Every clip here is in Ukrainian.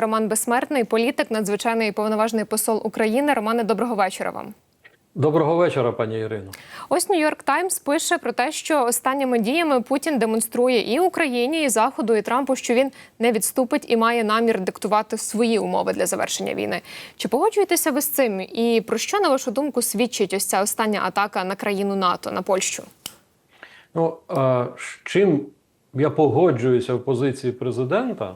Роман Безсмертний, політик, надзвичайний і повноважний посол України. Романе, доброго вечора вам. Доброго вечора, пані Ірино. Ось Нью-Йорк Таймс пише про те, що останніми діями Путін демонструє і Україні, і Заходу, і Трампу, що він не відступить і має намір диктувати свої умови для завершення війни. Чи погоджуєтеся ви з цим? І про що на вашу думку свідчить ось ця остання атака на країну НАТО на Польщу? Ну а, з чим я погоджуюся в позиції президента,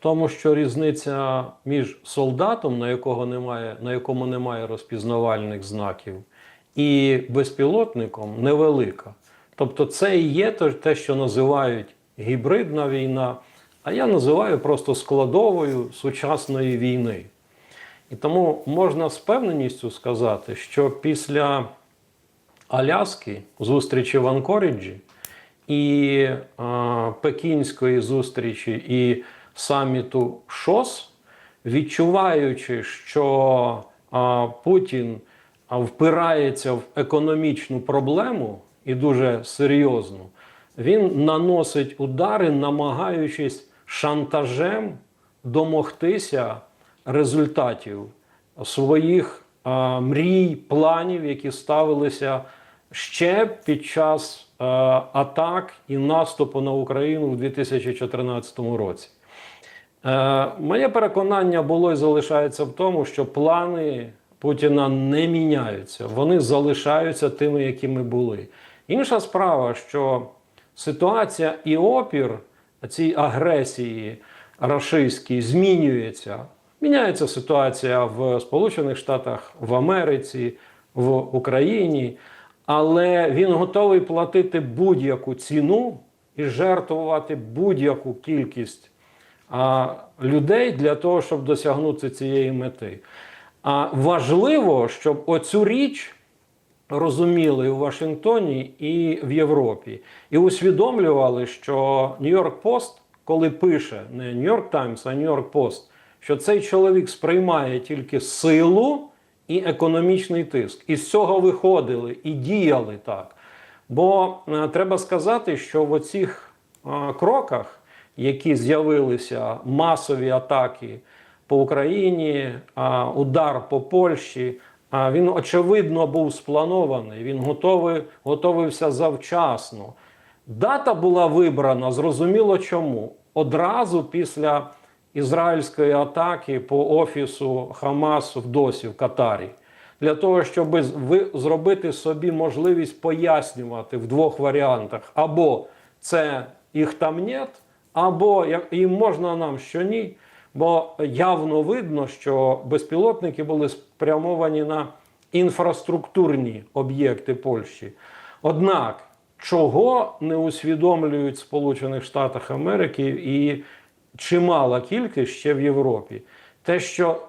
тому, що різниця між солдатом, на якого немає, на якому немає розпізнавальних знаків, і безпілотником невелика. Тобто, це і є те- що називають гібридна війна, а я називаю просто складовою сучасної війни. І тому можна з певненістю сказати, що після Аляски, зустрічі в Анкоріджі і е, Пекінської зустрічі і саміту ШОС, відчуваючи, що Путін впирається в економічну проблему і дуже серйозну, він наносить удари, намагаючись шантажем домогтися результатів своїх мрій, планів, які ставилися ще під час атак і наступу на Україну в 2014 році. Е, моє переконання було і залишається в тому, що плани Путіна не міняються, вони залишаються тими, якими були. Інша справа, що ситуація і опір цій агресії рашистській змінюється. Міняється ситуація в Сполучених Штатах, в Америці, в Україні, але він готовий платити будь-яку ціну і жертвувати будь-яку кількість людей для того, щоб досягнути цієї мети. А важливо, щоб оцю річ розуміли у Вашингтоні і в Європі, і усвідомлювали, що Нью-Йорк Пост, коли пише не Нью-Йорк Таймс, а Нью-Йорк Пост, що цей чоловік сприймає тільки силу і економічний тиск. І з цього виходили і діяли так. Бо е, треба сказати, що в оцих е, кроках, які з'явилися масові атаки по Україні, удар по Польщі, він очевидно був спланований, він готовий, готовився завчасно. Дата була вибрана, зрозуміло чому. Одразу після ізраїльської атаки по офісу Хамас в Досі в Катарі. Для того, щоб зробити собі можливість пояснювати в двох варіантах: або це їх там нет, або їм можна нам, що ні. Бо явно видно, що безпілотники були спрямовані на інфраструктурні об'єкти Польщі. Однак, чого не усвідомлюють Сполучених Штатах Америки і чимала кількість ще в Європі, те, що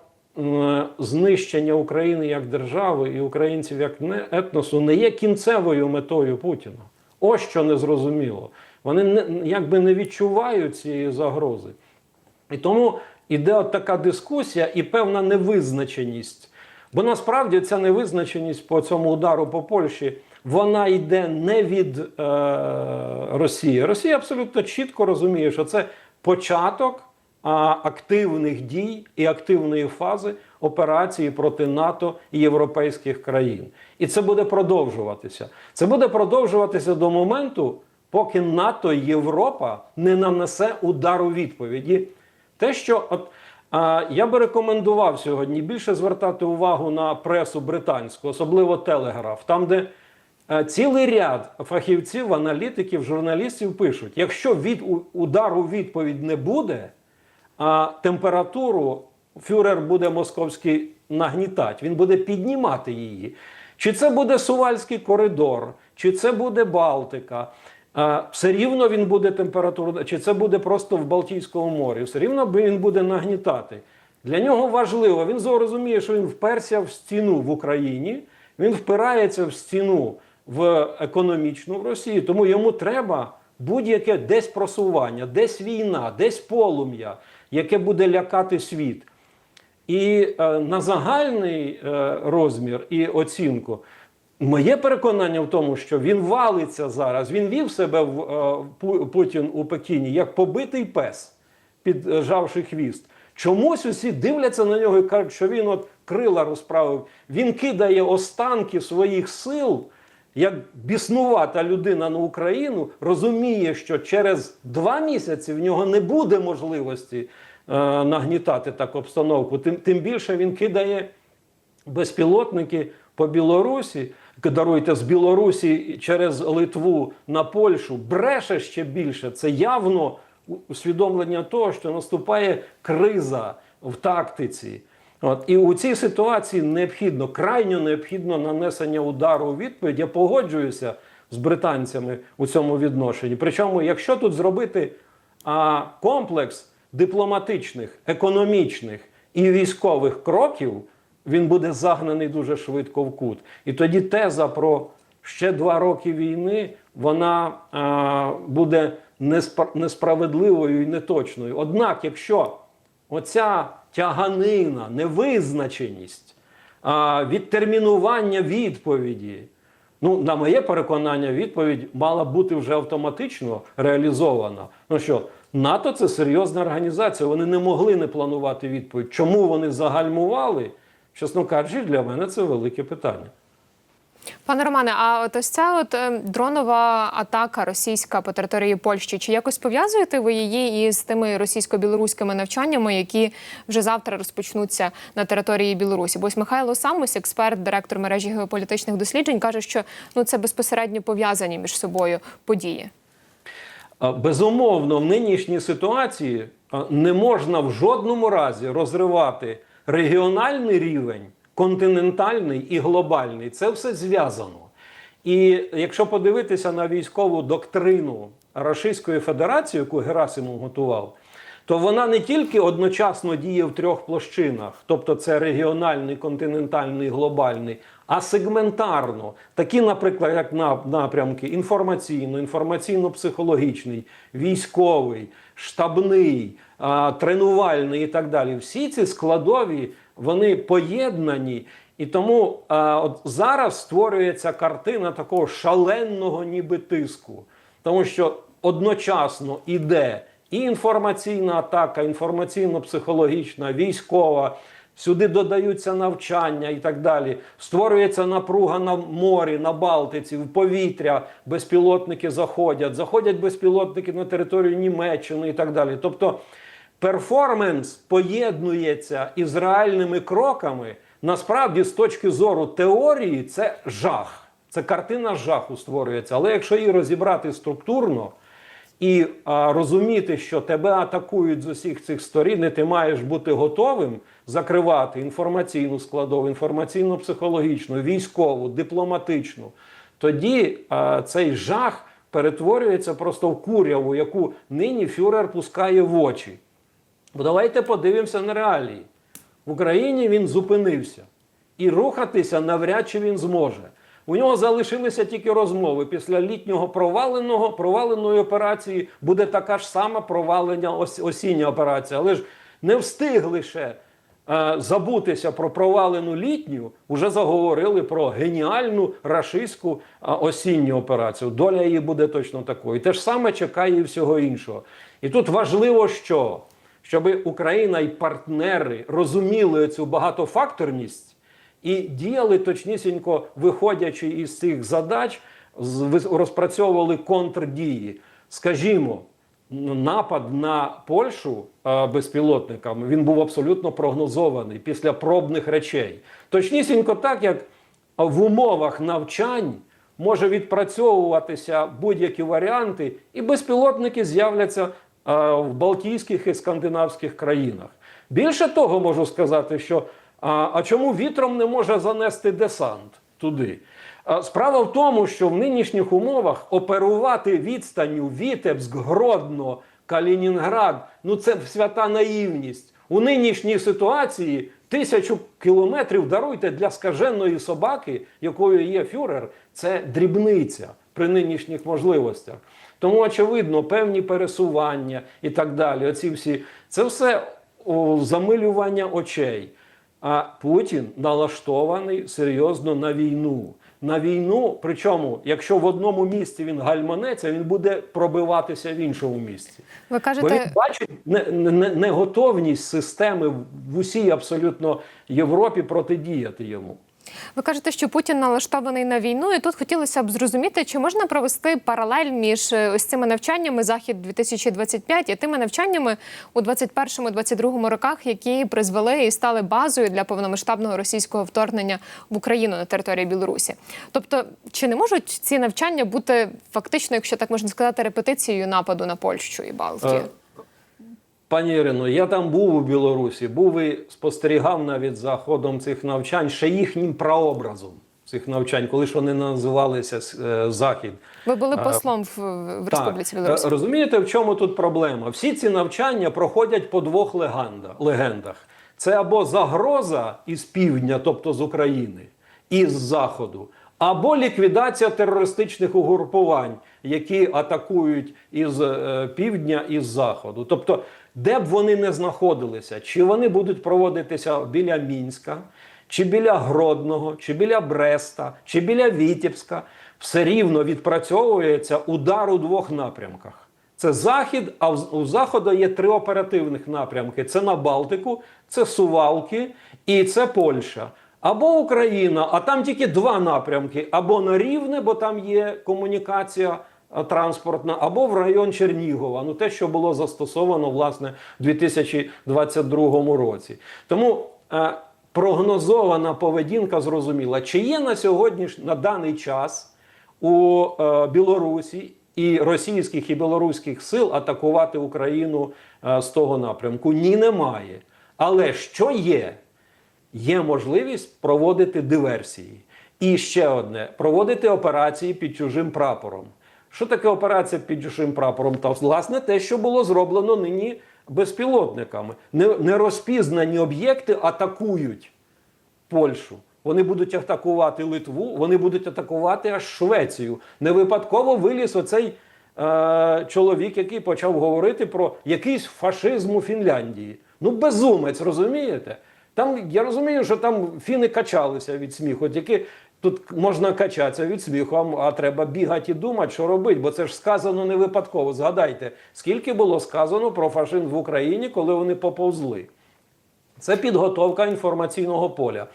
знищення України як держави і українців як етносу не є кінцевою метою Путіна. Ось що не зрозуміло. Вони не, якби не відчувають цієї загрози. І тому іде от така дискусія і певна невизначеність. Бо насправді ця невизначеність по цьому удару по Польщі вона йде не від е, Росії. Росія абсолютно чітко розуміє, що це початок а, активних дій і активної фази операції проти НАТО і європейських країн. І це буде продовжуватися. Це буде продовжуватися до моменту, поки НАТО Європа не нанесе удару відповіді. Те, що от а, я би рекомендував сьогодні більше звертати увагу на пресу британську, особливо Телеграф, там, де е, цілий ряд фахівців, аналітиків, журналістів пишуть: якщо від у- удару відповідь не буде, а температуру фюрер буде московський нагнітати, він буде піднімати її. Чи це буде Сувальський коридор, чи це буде Балтика. Все рівно він буде температуру, чи це буде просто в Балтійському морі, все рівно він буде нагнітати. Для нього важливо, він розуміє, що він вперся в стіну в Україні, він впирається в стіну в економічну в Росії, тому йому треба будь-яке десь просування, десь війна, десь полум'я, яке буде лякати світ. І е, на загальний е, розмір і оцінку Моє переконання в тому, що він валиться зараз. Він вів себе в е, Путін у Пекіні як побитий пес, піджавши хвіст. Чомусь усі дивляться на нього і кажуть, що він от крила розправив. Він кидає останки своїх сил, як біснувата людина на Україну, розуміє, що через два місяці в нього не буде можливості е, нагнітати так обстановку. Тим, тим більше він кидає безпілотники по Білорусі, даруйте з Білорусі через Литву на Польщу, бреше ще більше. Це явно усвідомлення того, що наступає криза в тактиці. От і у цій ситуації необхідно, крайньо необхідно нанесення удару у відповідь. Я погоджуюся з британцями у цьому відношенні. Причому, якщо тут зробити а, комплекс дипломатичних, економічних і військових кроків, він буде загнаний дуже швидко в кут. І тоді теза про ще два роки війни вона а, буде неспра- несправедливою і неточною. Однак, якщо оця тяганина, невизначеність, а, відтермінування відповіді. Ну, на моє переконання, відповідь мала бути вже автоматично реалізована. Ну що, НАТО це серйозна організація. Вони не могли не планувати відповідь. Чому вони загальмували? Чесно кажучи, для мене це велике питання. Пане Романе, а от ось ця от е, дронова атака російська по території Польщі, чи якось пов'язуєте ви її із тими російсько-білоруськими навчаннями, які вже завтра розпочнуться на території Білорусі? Бо ось Михайло Самус, експерт, директор мережі геополітичних досліджень, каже, що ну це безпосередньо пов'язані між собою події. Безумовно, в нинішній ситуації не можна в жодному разі розривати регіональний рівень, континентальний і глобальний. Це все зв'язано. І якщо подивитися на військову доктрину Російської Федерації, яку Герасимов готував, то вона не тільки одночасно діє в трьох площинах, тобто це регіональний, континентальний, глобальний, а сегментарно. Такі, наприклад, як напрямки інформаційно, інформаційно-психологічний, військовий, штабний, тренувальний і так далі. Всі ці складові вони поєднані. І тому а, от зараз створюється картина такого шаленого ніби тиску, тому що одночасно іде і інформаційна атака, інформаційно-психологічна, військова. Сюди додаються навчання і так далі. Створюється напруга на морі, на Балтиці, в повітря. Безпілотники заходять, заходять безпілотники на територію Німеччини і так далі. Тобто перформанс поєднується із реальними кроками. Насправді, з точки зору теорії, це жах. Це картина жаху створюється. Але якщо її розібрати структурно, і а, розуміти, що тебе атакують з усіх цих сторін, і ти маєш бути готовим закривати інформаційну складову, інформаційно-психологічну, військову, дипломатичну, тоді а, цей жах перетворюється просто в куряву, яку нині фюрер пускає в очі. Бо давайте подивимося на реалії. В Україні він зупинився і рухатися навряд чи він зможе. У нього залишилися тільки розмови. Після літнього проваленого проваленої операції буде така ж сама провалення ос- осіння операція. Але ж не встигли ще е, забутися про провалену літню, вже заговорили про геніальну рашистську е, осінню операцію. Доля її буде точно такою. Те ж саме чекає і всього іншого. І тут важливо, що щоб Україна і партнери розуміли цю багатофакторність і діяли точнісінько, виходячи із цих задач, розпрацьовували контрдії. Скажімо, напад на Польщу безпілотниками він був абсолютно прогнозований після пробних речей. Точнісінько так, як в умовах навчань може відпрацьовуватися будь-які варіанти, і безпілотники з'являться в Балтійських і скандинавських країнах. Більше того, можу сказати, що а, а чому вітром не може занести десант туди? Справа в тому, що в нинішніх умовах оперувати відстанню Вітебськ, Гродно, Калінінград ну це свята наївність. У нинішній ситуації тисячу кілометрів даруйте для скаженої собаки, якою є фюрер, це дрібниця при нинішніх можливостях. Тому, очевидно, певні пересування і так далі. Оці всі це все о, замилювання очей. А Путін налаштований серйозно на війну. на війну. Причому, якщо в одному місці він гальманеться, він буде пробиватися в іншому місці. Ви Бо він кажете, бачить не- не- неготовність системи в усій абсолютно Європі протидіяти йому. Ви кажете, що Путін налаштований на війну, і тут хотілося б зрозуміти, чи можна провести паралель між е, ось цими навчаннями Захід 2025 і тими навчаннями у 21-22 роках, які призвели і стали базою для повномасштабного російського вторгнення в Україну на території Білорусі. Тобто, чи не можуть ці навчання бути фактично, якщо так можна сказати, репетицією нападу на Польщу і Балтію? Е, Пані Ірино, я там був у Білорусі, був і спостерігав навіть за ходом цих навчань, ще їхнім прообразом цих навчань, коли ж вони називалися е, Захід. Ви були Е, послом в, в Республіці Так. Білорусь. Е, Розумієте, в чому тут проблема? Всі ці навчання проходять по двох легендах. Це або загроза із півдня, тобто з України, і з заходу, або ліквідація терористичних угрупувань, які атакують із е, півдня і з заходу. Тобто, де б вони не знаходилися, чи вони будуть проводитися біля Мінська, чи біля Гродного, чи біля Бреста, чи біля Вітебська, все рівно відпрацьовується удар у двох напрямках. Це захід, а у заходу є три оперативних напрямки: це на Балтику, це Сувалки і це Польща. Або Україна, а там тільки два напрямки: або на Рівне, бо там є комунікація транспортна, або в район Чернігова. Ну те, що було застосовано власне в 2022 році. Тому е, прогнозована поведінка зрозуміла, чи є на сьогодні на даний час у е, Білорусі і російських і білоруських сил атакувати Україну е, з того напрямку? Ні, немає. Але що є? Є можливість проводити диверсії. І ще одне проводити операції під чужим прапором. Що таке операція під чужим прапором? Та власне те, що було зроблено нині безпілотниками. Нерозпізнані об'єкти атакують Польщу. Вони будуть атакувати Литву, вони будуть атакувати аж Швецію. Не випадково виліз оцей е, чоловік, який почав говорити про якийсь фашизм у Фінляндії. Ну, безумець, розумієте? Там я розумію, що там фіни качалися від сміху. Тільки тут можна качатися від сміху, а, треба бігати і думати, що робити, бо це ж сказано не випадково. Згадайте, скільки було сказано про фашизм в Україні, коли вони поповзли. Це підготовка інформаційного поля.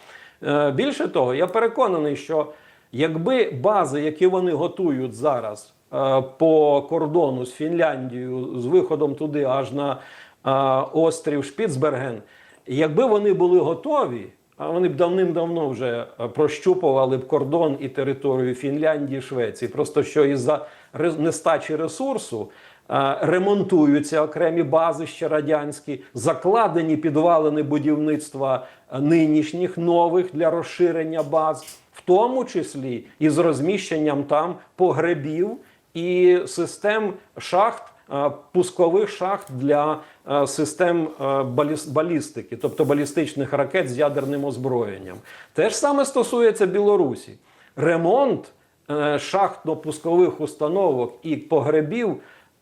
Е, Більше того, я переконаний, що якби бази, які вони готують зараз е, по кордону з Фінляндією, з виходом туди аж на е, острів Шпіцберген, якби вони були готові, а вони б давним-давно вже е, прощупували б кордон і територію Фінляндії, Швеції. Просто що із-за ре- нестачі ресурсу е, ремонтуються окремі бази ще радянські, закладені підвалини будівництва е, нинішніх нових для розширення баз, в тому числі і з розміщенням там погребів і систем шахт. Е, Пускових шахт для е, систем е, балістики, тобто балістичних ракет з ядерним озброєнням. Те ж саме стосується Білорусі. Ремонт шахтно-пускових установок і погребів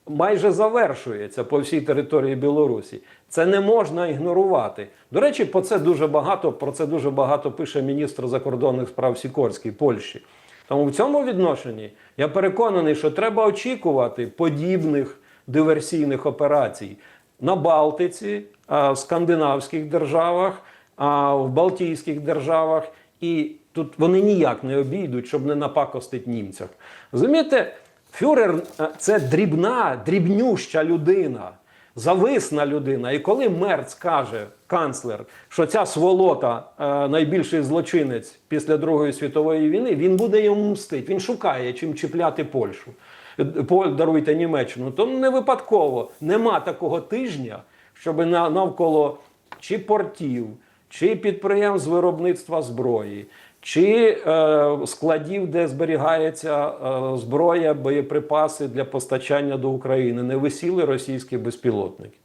майже завершується по всій території Білорусі. Це не можна ігнорувати. До речі, про це дуже багато про це дуже багато пише міністр закордонних справ Сікорський Польщі. Тому в цьому відношенні я переконаний, що треба очікувати подібних диверсійних операцій на Балтиці, в скандинавських державах, в Балтійських державах. І тут вони ніяк не обійдуть, щоб не напакостити німцях. Розумієте, фюрер е, це дрібна, дрібнюща людина, зависна людина. І коли Мерц каже, канцлер, що ця сволота е, найбільший злочинець після Другої світової війни, він буде йому мстити. Він шукає чим чіпляти Польщу. Е, Пол- даруйте Німеччину. То не випадково нема такого тижня, щоб на, навколо чи портів, чи підприємств виробництва зброї, чи е, складів, де зберігається е, зброя, боєприпаси для постачання до України, не висіли російські безпілотники.